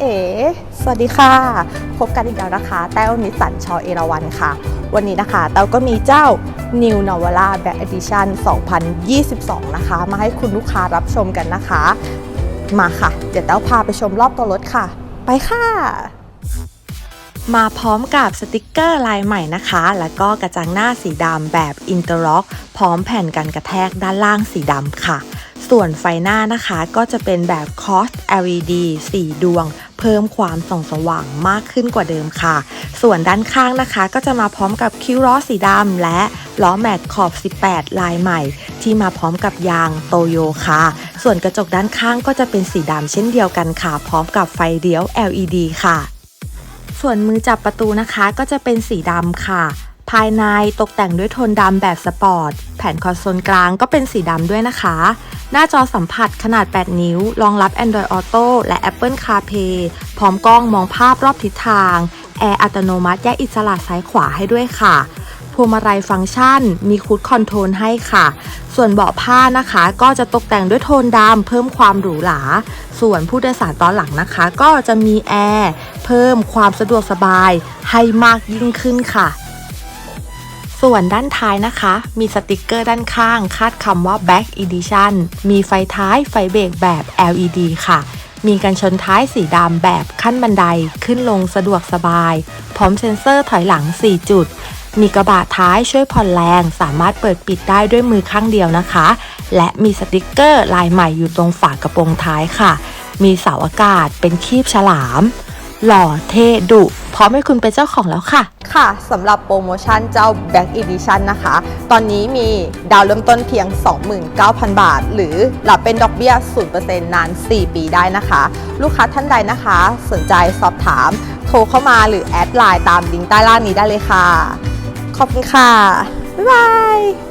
เอ๋สวัสดีค่ะ พบกันอีกแล้วนะคะ แต้วนิสันชอเอราวันค่ะ วันนี้นะคะแต้วก็มีเจ้า New Navara Black Edition 2022 นะคะ มาให้คุณลูกค้ารับชมกันนะคะ มาค่ะ เดี๋ยวแต้วพาไปชมรอบตัวรถค่ะ ไปค่ะมาพร้อมกับสติกเกอร์ลายใหม่นะคะ แล้วก็กระจังหน้าสีดำแบบอินเตอร์ล็อก พร้อมแผ่นกันกระแทกด้านล่างสีดำค่ะ ส่วนไฟหน้านะคะก็จะเป็นแบบ COS LED 4 ดวง เพิ่มความส่องสว่างมากขึ้นกว่าเดิมค่ะ ส่วนด้านข้างนะคะก็จะมาพร้อมกับคิ้วล้อสีดำและล้อแม็กขอบ 18 ลายใหม่ ที่มาพร้อมกับยางโตโยค่ะ ส่วนกระจกด้านข้างก็จะเป็นสีดำเช่นเดียวกันค่ะ พร้อมกับไฟเลี้ยว LED ค่ะ ส่วนมือจับประตูนะคะก็จะเป็นสีดำค่ะภายในตกแต่งด้วยโทนดำแบบสปอร์ต แผ่นคอนโซลกลางก็เป็นสีดำด้วยนะคะ หน้าจอสัมผัสขนาด 8 นิ้ว รองรับ Android Auto และ Apple CarPlay พร้อมกล้องมองภาพรอบทิศทาง แอร์อัตโนมัติแยกอิสระซ้ายขวาให้ด้วยค่ะพวงมาลัยฟังก์ชัน มีคูดคอนโทรลให้ค่ะ ส่วนเบาะผ้านะคะ ก็จะตกแต่งด้วยโทนดำเพิ่มความหรูหรา ส่วนผู้โดยสารตอนหลังนะคะ ก็จะมีแอร์เพิ่มความสะดวกสบายให้มากยิ่งขึ้นค่ะ ส่วนด้านท้ายนะคะ มีสติกเกอร์ด้านข้าง คาดคำว่า Back Edition มีไฟท้ายไฟเบรกแบบ LED ค่ะ มีกันชนท้ายสีดำแบบขั้นบันไดขึ้นลงสะดวกสบาย พร้อมเซ็นเซอร์ถอยหลัง 4 จุด มีกระบะท้ายช่วยผ่อนแรง สามารถเปิดปิดได้ด้วยมือข้างเดียวนะคะ และมีสติกเกอร์ลายใหม่อยู่ตรงฝากระโปรงท้ายค่ะ มีเสาอากาศเป็นคีบฉลาม หล่อเท่ดุพร้อมให้คุณเป็นเจ้าของแล้วค่ะ ค่ะสำหรับโปรโมชั่นเจ้า Back Edition นะคะ ตอนนี้มีดาวเริ่มต้นเพียง 29,000 บาท หรือรับเป็นดอกเบี้ย 0%นาน 4 ปีได้นะคะ ลูกค้าท่านใดนะคะ สนใจสอบถาม โทรเข้ามาหรือแอดไลน์ตามลิงก์ใต้ล่างนี้ได้เลยค่ะ ขอบคุณค่ะ บ๊ายบาย